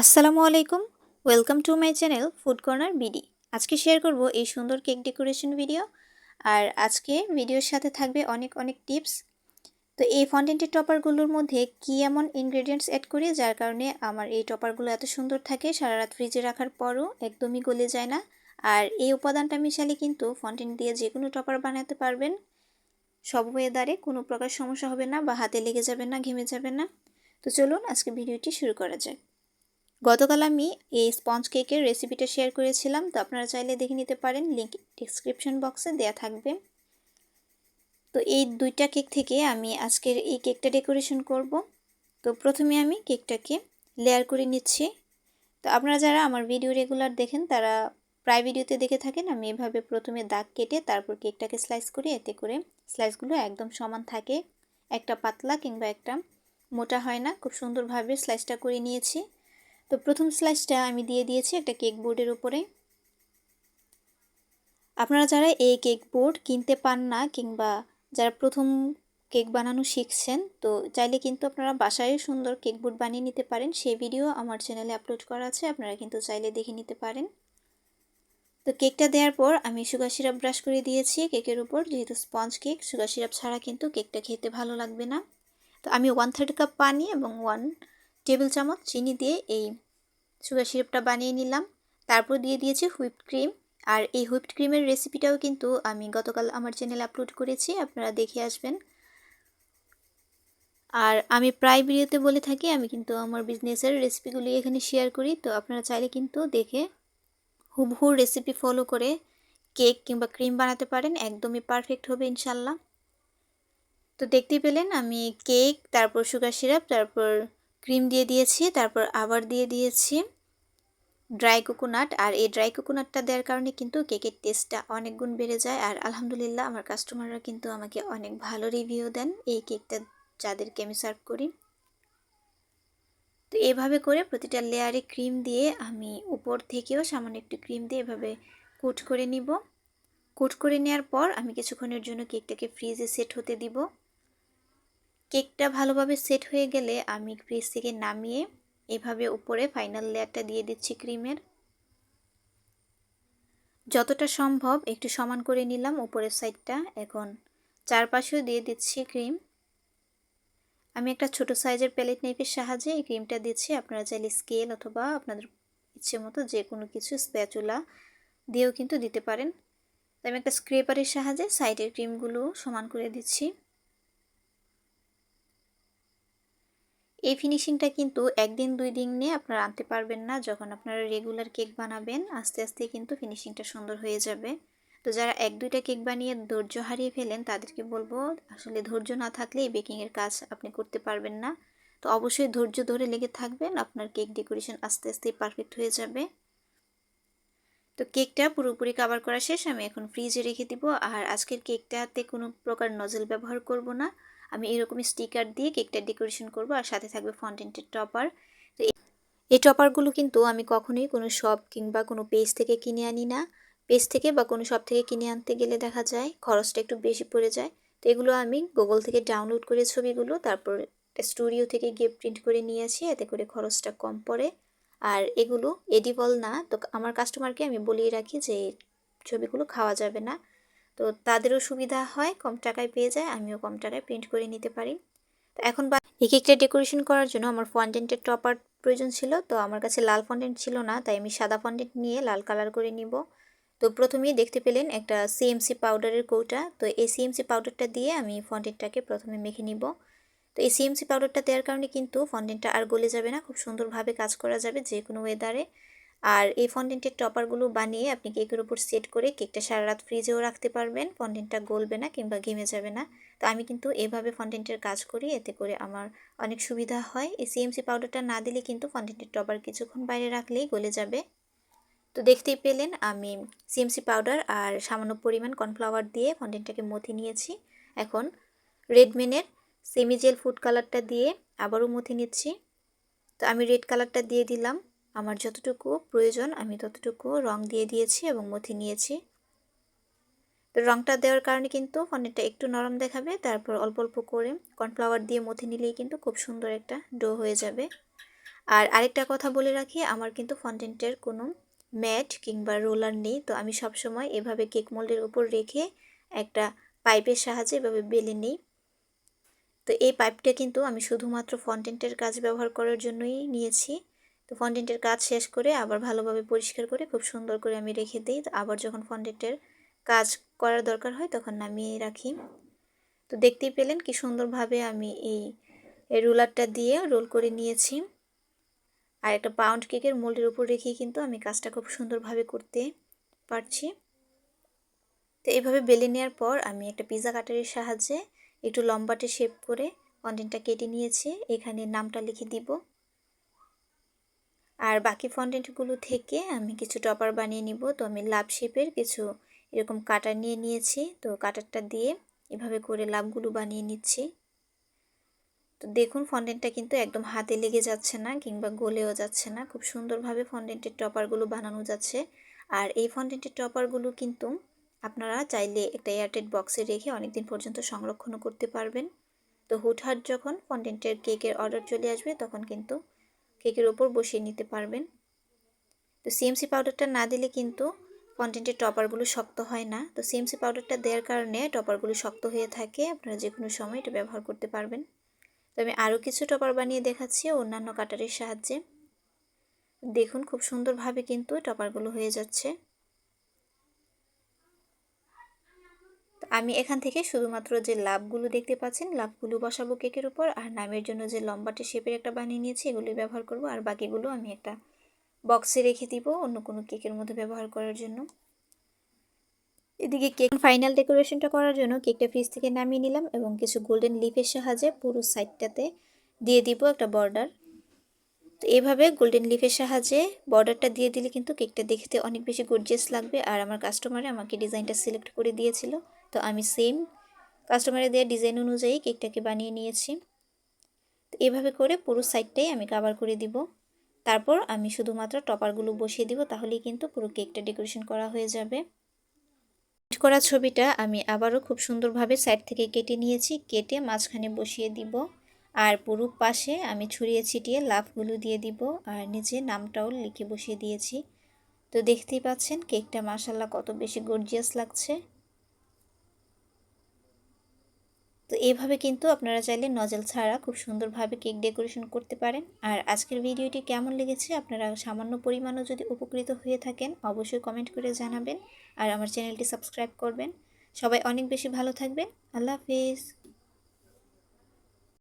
আসসালামু আলাইকুম। Welcome to my channel food corner BD আজকে শেয়ার করব এই সুন্দর কেক ডেকোরেশন ভিডিও আর আজকে ভিডিওর সাথে থাকবে অনেক অনেক টিপস তো এই ফন্টেন্টের টপারগুলোর মধ্যে কি এমন ইনগ্রেডিয়েন্টস অ্যাড করি, যার কারণে আমার এই টপারগুলো এত সুন্দর থাকে সারা রাত ফ্রিজে রাখার পরও একদমই গলে যায় না। আর এই উপাদানটা মিশালে কিন্তু ফন্টেন্ট দিয়ে যে কোনো টপার বানাতে পারবেন। সব ওয়েদারে কোনো প্রকার সমস্যা হবে না বা হাতে লেগে যাবে না, ঘেমে যাবে না। তো চলুন আজকে ভিডিওটি শুরু করা যায় গতকাল আমি এই স্পঞ্জ কেকের রেসিপিটা শেয়ার করেছিলাম, তো আপনারা চাইলে দেখে নিতে পারেন লিঙ্ক ডিসক্রিপশন বক্সে দেয়া থাকবে। তো এই দুইটা কেক থেকে আমি আজকের এই কেকটা ডেকোরেশন করব। তো প্রথমে আমি কেকটাকে লেয়ার করে নিচ্ছি। তো আপনারা যারা আমার ভিডিও রেগুলার দেখেন, তারা প্রায় ভিডিওতে দেখে থাকেন, আমি এভাবে প্রথমে দাগ কেটে তারপর কেকটাকে স্লাইস করি, এতে করে স্লাইসগুলো একদম সমান থাকে। একটা পাতলা কিংবা একটা মোটা হয় না, খুব সুন্দরভাবে স্লাইসটা করে নিয়েছি। তো প্রথম স্লাইসটা আমি দিয়ে দিয়েছি একটা কেক বোর্ডের উপরে। আপনারা যারা এই কেক বোর্ড কিনতে পান না কিংবা যারা প্রথম কেক বানানো শিখছেন, তো চাইলে কিন্তু আপনারা বাসায় সুন্দর কেক বোর্ড বানিয়ে নিতে পারেন। সেই ভিডিও আমার চ্যানেলে আপলোড করা আছে, আপনারা কিন্তু চাইলে দেখে নিতে পারেন। তো কেকটা দেওয়ার পর আমি সুগার সিরাপ ব্রাশ করে দিয়েছি কেকের উপর। যেহেতু স্পঞ্জ কেক সুগার সিরাপ ছাড়া কিন্তু কেকটা খেতে ভালো লাগবে না। তো আমি ওয়ান থার্ড কাপ পানি এবং ওয়ান টেবিল চামচ চিনি দিয়ে এই সুগার সিরাপটা বানিয়ে নিলাম। তারপর দিয়ে দিয়েছি হুইপড ক্রিম আর এই হুইপড ক্রিমের রেসিপিটাও কিন্তু আমি গতকাল আমার চ্যানেলে আপলোড করেছি, আপনারা দেখে আসবেন। আর আমি প্রায় ভিডিওতে বলে থাকি, আমি কিন্তু আমার বিজনেসের রেসিপিগুলি এখানে শেয়ার করি। তো আপনারা চাইলে কিন্তু দেখে হুবহু রেসিপি ফলো করে কেক কিংবা ক্রিম বানাতে পারেন। একদমই পারফেক্ট হবে ইনশাল্লাহ তো দেখতে পেলেন, আমি কেক তারপর সুগার সিরাপ তারপর ক্রিম দিয়ে দিয়েছি, তারপর আবার দিয়ে দিয়েছি ড্রাই কোকোনাট। আর এই ড্রাই কোকোনাটটা দেওয়ার কারণে কিন্তু কেকের টেস্টটা অনেক গুণ বেড়ে যায়। আর আলহামদুলিল্লাহ, আমার কাস্টমাররা কিন্তু আমাকে অনেক ভালো রিভিউ দেন এই কেকটা যাদেরকে আমি সার্ভ করি। তো এভাবে করে প্রতিটা লেয়ারে ক্রিম দিয়ে আমি উপর থেকেও সামান্য একটু ক্রিম দিয়ে এভাবে কুট করে নিব। কুট করে নেওয়ার পর আমি কিছুক্ষণের জন্য কেকটাকে ফ্রিজে সেট হতে দিব। কেকটা ভালোভাবে সেট হয়ে গেলে আমি ফ্রিজ থেকে নামিয়ে এভাবে উপরে ফাইনাল লেয়ারটা দিয়ে দিচ্ছি ক্রিমের যতটা সম্ভব একটু সমান করে নিলাম উপরের সাইডটা এখন চারপাশেও দিয়ে দিচ্ছি ক্রিম আমি একটা ছোট সাইজের প্যালেট নাইফের সাহায্যে এই ক্রিমটা দিচ্ছি। আপনারা চাইলে স্কেল অথবা আপনাদের ইচ্ছে মতো যে কোনো কিছু স্প্যাচুলা দিয়েও কিন্তু দিতে পারেন। আমি একটা স্ক্রেপারের সাহায্যে সাইডের ক্রিমগুলো সমান করে দিচ্ছি। এই ফিনিশিংটা কিন্তু একদিন, দুই দিন নিয়ে আপনারা আনতে পারবেন না। যখন আপনারা রেগুলার কেক বানাবেন, আস্তে আস্তে কিন্তু ফিনিশিংটা সুন্দর হয়ে যাবে। তো যারা এক, দুইটা কেক বানিয়ে ধৈর্য হারিয়ে ফেলেন, তাদেরকে বলব, আসলে ধৈর্য না থাকলে এই বেকিংয়ের কাজ আপনি করতে পারবেন না। তো অবশ্যই ধৈর্য ধরে লেগে থাকবেন, আপনার কেক ডেকোরেশন আস্তে আস্তে পারফেক্ট হয়ে যাবে। তো কেকটা পুরোপুরি কাভার করা শেষ, আমি এখন ফ্রিজে রেখে দিব। আর আজকের কেকটাতে কোনো প্রকার নজল ব্যবহার করব না। আমি এরকমই স্টিকার দিয়ে কেকটা ডেকোরেশন করব আর সাথে থাকবে ফন্টেন্টের টপার এই টপারগুলো কিন্তু আমি কখনোই কোনো শপ কিংবা কোনো পেজ থেকে কিনে আনি না। পেজ থেকে বা কোনো শপ থেকে কিনে আনতে গেলে দেখা যায় খরচটা একটু বেশি পড়ে যায়। তো এগুলো আমি গুগল থেকে ডাউনলোড করে ছবিগুলো, তারপর স্টুডিও থেকে গিয়ে প্রিন্ট করে নিয়ে আসি, এতে করে খরচটা কম পড়ে। আর এগুলো এডিবল না। তো আমার কাস্টমারকে আমি বলিয়ে রাখি যে ছবিগুলো খাওয়া যাবে না। তো তাদেরও সুবিধা হয়, কম টাকায় পেয়ে যায়, আমিও কম টাকায় প্রিন্ট করে নিতে পারি। তো এখন বা এক একটা ডেকোরেশন করার জন্য আমার ফন্ডেন্টের টপার প্রয়োজন ছিল, তো আমার কাছে লাল ফন্ডেন্ট ছিল না, তাই আমি সাদা ফন্ডেন্ট নিয়ে লাল কালার করে নিব। তো প্রথমেই দেখতে পেলেন একটা সিএমসি পাউডারের কৌটা, তো এই সিএমসি পাউডারটা দিয়ে আমি ফন্টেন্টটাকে প্রথমে মেখে নিব। তো এই সিএমসি পাউডারটা দেওয়ার কারণে কিন্তু ফন্টেন্টটা আর গলে যাবে না, খুব সুন্দরভাবে কাজ করা যাবে যে কোনো ওয়েদারে আর এই ফন্ডেন্টের টপারগুলো বানিয়ে আপনি কেকের উপর সেট করে কেকটা সারা রাত ফ্রিজেও রাখতে পারবেন। ফন্ডেন্টটা গলবে না কিংবা ঘেমে যাবে না। তো আমি কিন্তু এভাবে ফন্ডেন্টের কাজ করি, এতে করে আমার অনেক সুবিধা হয়। এই সিএমসি পাউডারটা না দিলে কিন্তু ফন্ডেন্টের টপার কিছুক্ষণ বাইরে রাখলেই গলে যাবে। তো দেখতেই পেলেন, আমি সিএমসি পাউডার আর সামান্য পরিমাণ কর্নফ্লাওয়ার দিয়ে ফন্ডেন্টটাকে মথি নিয়েছি। এখন রেডমেনের সেমিজেল ফুড কালারটা দিয়ে আবারও মথি নিচ্ছি। তো আমি রেড কালারটা দিয়ে দিলাম। আমার যতটুকু প্রয়োজন, আমি ততটুকু রং দিয়ে দিয়েছি এবং মথি নিয়েছি। তো রংটা দেওয়ার কারণে কিন্তু ফনেরটা একটু নরম দেখাবে, তারপর অল্প অল্প করে কর্নফ্লাওয়ার দিয়ে মথি নিলেই কিন্তু খুব সুন্দর একটা ডো হয়ে যাবে। আর আরেকটা কথা বলে রাখি, আমার কিন্তু ফন্টেন্টের কোনো ম্যাট কিংবা রোলার নেই, তো আমি সবসময় এভাবে কেক মোল্ডের উপর রেখে একটা পাইপের সাহায্যে এভাবে বেলে নিই। তো এই পাইপটা কিন্তু আমি শুধুমাত্র ফন্টেন্টের কাজ ব্যবহার করার জন্যই নিয়েছি। তো ফন্টেন্টের কাজ শেষ করে আবার ভালোভাবে পরিষ্কার করে খুব সুন্দর করে আমি রেখে দিই। আবার যখন ফন্টেন্টের কাজ করার দরকার হয় তখন নামিয়ে রাখি। তো দেখতেই পেলেন কি সুন্দরভাবে আমি এই রুলারটা দিয়ে রোল করে নিয়েছি। আর একটা পাউন্ড কেকের মোল্ডের উপর রেখেই কিন্তু আমি কাজটা খুব সুন্দরভাবে করতে পারছি। তো এইভাবে বেলে নেওয়ার পর আমি একটা পিৎজা কাটারের সাহায্যে একটু লম্বাটে শেপ করে ফন্টেনটা কেটে নিয়েছি। এখানে নামটা লিখে দিব। আর বাকি ফন্টেন্টগুলো থেকে আমি কিছু টপার বানিয়ে নিব। তো আমি লাভ শেপের কিছু এরকম কাটার নিয়ে নিয়েছি। তো কাটারটা দিয়ে এভাবে করে লাভগুলো বানিয়ে নিচ্ছি। তো দেখুন ফন্ডেন্টটা কিন্তু একদম হাতে লেগে যাচ্ছে না কিংবা গলেও যাচ্ছে না। খুব সুন্দরভাবে ফন্ডেন্টের টপারগুলো বানানো যাচ্ছে। আর এই ফন্ডেন্টের টপারগুলো কিন্তু আপনারা চাইলে একটা এয়ারটেড বক্সে রেখে অনেকদিন পর্যন্ত সংরক্ষণও করতে পারবেন। তো হুটহাট যখন ফন্ডেন্টের কেকের অর্ডার চলে আসবে, তখন কিন্তু কেকের ওপর বসিয়ে নিতে পারবেন। তো সিএমসি পাউডারটা না দিলে কিন্তু কন্টেন্টের টপারগুলো শক্ত হয় না। তো সিএমসি পাউডারটা দেওয়ার কারণে টপারগুলো শক্ত হয়ে থাকে। আপনারা যে কোনো সময় এটা ব্যবহার করতে পারবেন। তো আমি আরও কিছু টপার বানিয়ে দেখাচ্ছি অন্যান্য কাটারের সাহায্যে। দেখুন, খুব সুন্দরভাবে কিন্তু টপারগুলো হয়ে যাচ্ছে। আমি এখান থেকে শুধুমাত্র যে লাভগুলো দেখতে পাচ্ছেন, লাভগুলো বসাবো কেকের উপর, আর নামের জন্য যে লম্বাটে শেপের একটা বানিয়ে নিয়েছি এগুলি ব্যবহার করব, আর বাকিগুলো আমি একটা বক্সে রেখে দিব অন্য কোনো কেকের মধ্যে ব্যবহার করার জন্য। এদিকে কেক ফাইনাল ডেকোরেশনটা করার জন্য কেকটা ফ্রিজ থেকে নামিয়ে নিলাম এবং কিছু গোল্ডেন লিফের সাহায্যে পুরো সাইডটাতে দিয়ে দিব একটা বর্ডার। তো এভাবে গোল্ডেন লিফের সাহায্যে বর্ডারটা দিয়ে দিলে কিন্তু কেকটা দেখতে অনেক বেশি গর্জিয়াস লাগবে, আর আমার কাস্টমারে আমাকে ডিজাইনটা সিলেক্ট করে দিয়েছিল। তো আমি সেম কাস্টমারের ডিজাইন অনুযায়ী কেকটাকে বানিয়ে নিয়েছি। তো এভাবে করে পুরো সাইডটাই আমি কাভার করে দিব। তারপর আমি শুধুমাত্র টপারগুলো বসিয়ে দিব, তাহলেই কিন্তু পুরো কেকটা ডেকোরেশন করা হয়ে যাবে। করা ছবিটা আমি আবারও খুব সুন্দরভাবে সাইড থেকে কেটে নিয়েছি, কেটে মাঝখানে বসিয়ে দিব। আর পুরো পাশে আমি ছড়িয়ে ছিটিয়ে লাভগুলো দিয়ে দিব আর নিচে নামটাও লিখে বসিয়ে দিয়েছি। তো দেখতেই পাচ্ছেন কেকটা মাসাল্লাহ কত বেশি গর্জিয়াস লাগছে। তো এভাবে কিন্তু আপনারা চাইলে নজল ছাড়া খুব সুন্দরভাবে কেক ডেকোরেশন করতে পারেন। আর আজকের ভিডিওটি কেমন লেগেছে আপনারা সামান্য পরিমাণও যদি উপকৃত হয়ে থাকেন, অবশ্যই কমেন্ট করে জানাবেন। আর আমার চ্যানেলটি সাবস্ক্রাইব করবেন। সবাই অনেক বেশি ভালো থাকবেন। আল্লাহ হাফিজ।